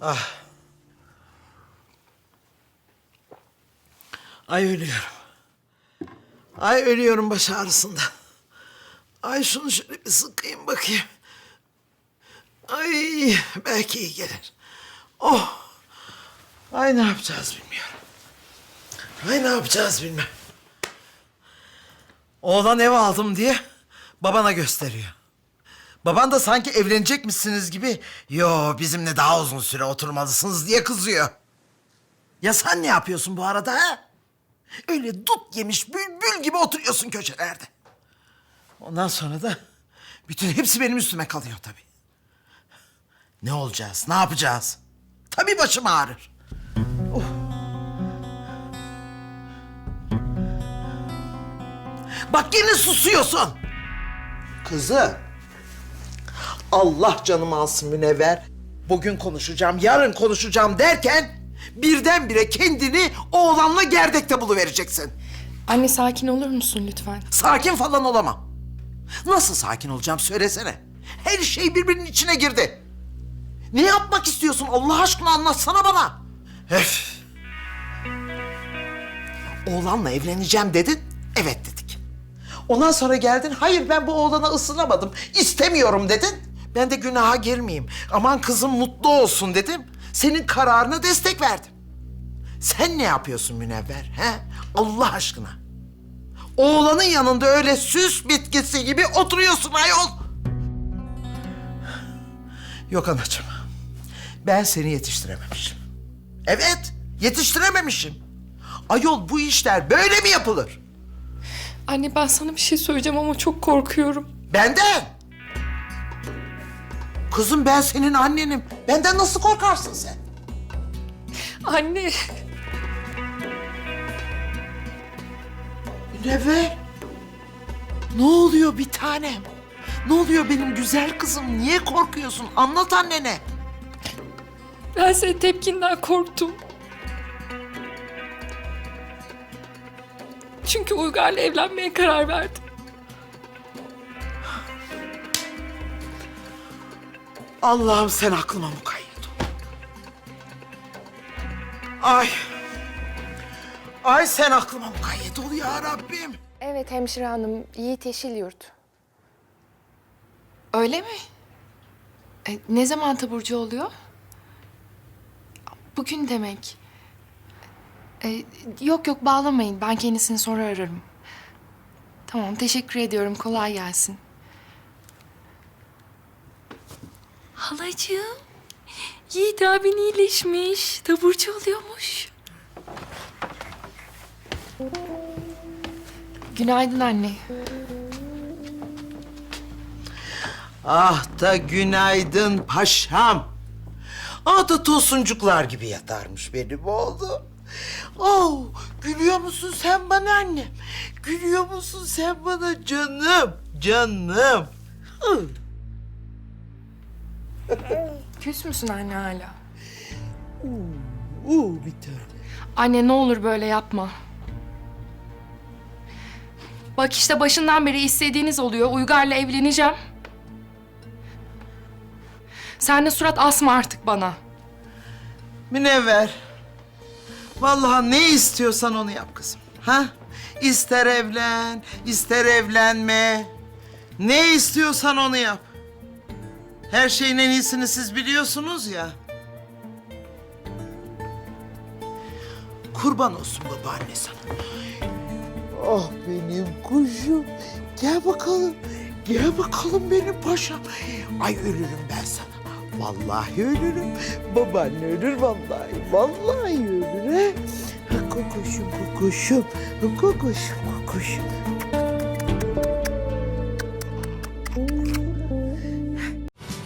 Ah. Ay ölüyorum. Ay ölüyorum baş ağrısından. Ay şunu şöyle bir sıkayım bakayım. Ay belki iyi gelir. Oh. Ay ne yapacağız bilmiyorum. Ay ne yapacağız bilmem. Oğlan ev aldım diye babana gösteriyor. Baban da sanki evlenecekmişsiniz gibi yo bizimle daha uzun süre oturmalısınız diye kızıyor. Ya sen ne yapıyorsun bu arada ha? Öyle dut yemiş bülbül gibi oturuyorsun köşelerde. Ondan sonra da bütün hepsi benim üstüme kalıyor tabii. Ne olacağız, ne yapacağız? Tabii başım ağrır. Oh. Bak yine susuyorsun. Kızı. Allah canımı alsın münevver. Bugün konuşacağım, yarın konuşacağım derken birdenbire kendini oğlanla gerdekte buluvereceksin. Anne sakin olur musun lütfen? Sakin falan olamam. Nasıl sakin olacağım söylesene. Her şey birbirinin içine girdi. Ne yapmak istiyorsun Allah aşkına anlatsana bana. Öf. Oğlanla evleneceğim dedin. Evet dedik. Ondan sonra geldin. Hayır ben bu oğlana ısınamadım. istemiyorum dedin. Ben de günaha girmeyeyim. Aman kızım mutlu olsun dedim. Senin kararına destek verdim. Sen ne yapıyorsun Münevver? He? Allah aşkına. Oğlanın yanında öyle süs bitkisi gibi oturuyorsun ayol. Yok anacığım. Ben seni yetiştirememişim. Evet, yetiştirememişim. Ayol bu işler böyle mi yapılır? Anne ben sana bir şey söyleyeceğim ama çok korkuyorum. Benden. Kızım ben senin annenim. Benden nasıl korkarsın sen? Anne. Münevver. Ne oluyor bir tanem? Ne oluyor benim güzel kızım? Niye korkuyorsun? Anlat annene. Ben senin tepkinden korktum. Çünkü Uygar'la evlenmeye karar verdim. Allah'ım sen aklıma mukayyet ol. Ay. Ay sen aklıma mukayyet ol ya Rabbim. Evet hemşire hanım, Yiğit Yeşilyurt. Öyle mi? E, ne zaman taburcu oluyor? Bugün demek. E, yok yok bağlamayın. Ben kendisini sonra ararım. Tamam teşekkür ediyorum. Kolay gelsin. Halacığım. Yiğit abin iyileşmiş. Taburcu oluyormuş. Günaydın anne. Ah da günaydın paşam. Ah da tosuncuklar gibi yatarmış benim oğlum. Oh, gülüyor musun sen bana annem? Gülüyor musun sen bana canım, canım? Hı. Küs müsün anne hala? Uh, bir tane. Anne ne olur böyle yapma. Bak işte başından beri istediğiniz oluyor. Uygar'la evleneceğim. Sen de surat asma artık bana. Münevver. Vallahi ne istiyorsan onu yap kızım. Ha? İster evlen, ister evlenme. Ne istiyorsan onu yap. Her şeyin en iyisini siz biliyorsunuz ya. Kurban olsun babaanne sana. Oh benim kuşum. Gel bakalım. Gel bakalım benim paşam. Ay ölürüm ben sana. Vallahi ölürüm. Babaanne ölür vallahi. Vallahi ölür. He? Ha, Kokuşum, kokuşum. Kokuşum,